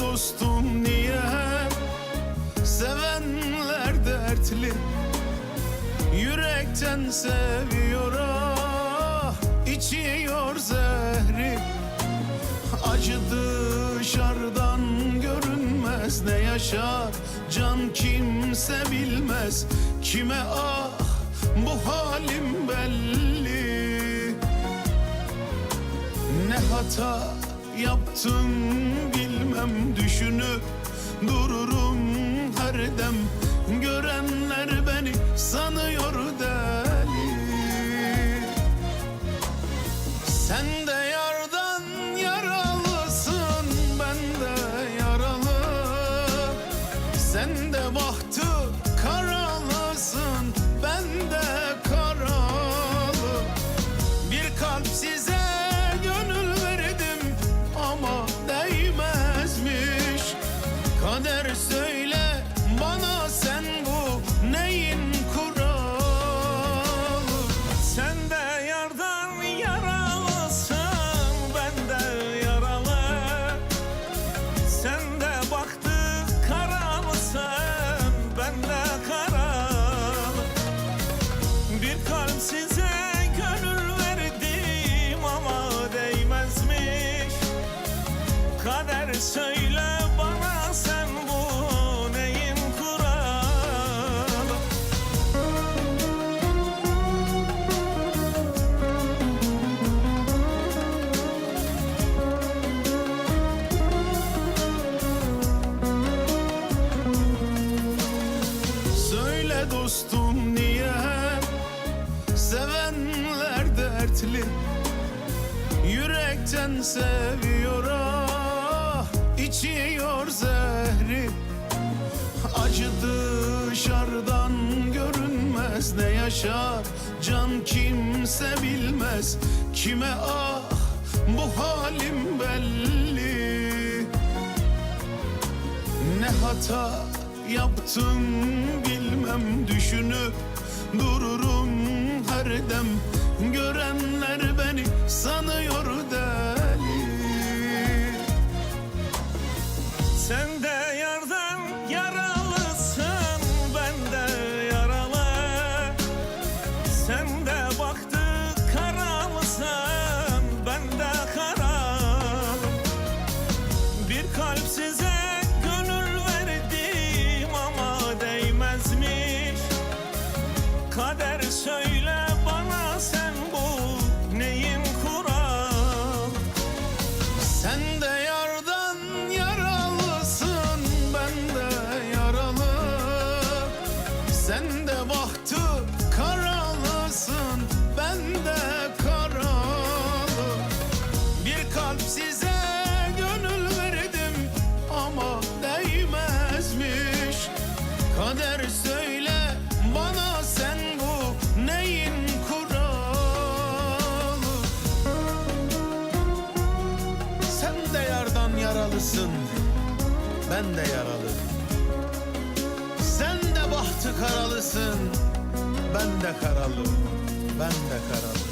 dostum niye Sevenler dertli? Yürekten seviyor ah içiyor zehri. Acı dışarıdan görünmez Ne yaşar can kimse bilmez. Kime ah bu halim belli? Ne hata yaptım bilmem Düşünüp dururum her dem. Görenler beni sanıyor deli. Sen de yardan yaralısın ben de yaralı. Sen de bahtı karalısın Kader söyle bana sen bu neyin kuralı? Söyle dostum niye Sevenler dertli? Yürekten seviyor ah içiyor zehri. Acı dışarıdan görünmez. Ne yaşar can kimse bilmez. Kime ah bu halim belli. Ne hata yaptım bilmem. Düşünüp dururum her dem. Görenler beni sanıyor deli Kader söyle bana sen bu neyin kuralı Sen de yardan yaralısın ben de yaralı. Sen de bahtı karalısın ben de karalı. Bir kalp size gönül verdim ama değmezmiş. Kader söyle yardan yaralısın Ben de yaralı Sen de bahtı karalısın Ben de karalı Ben de karalı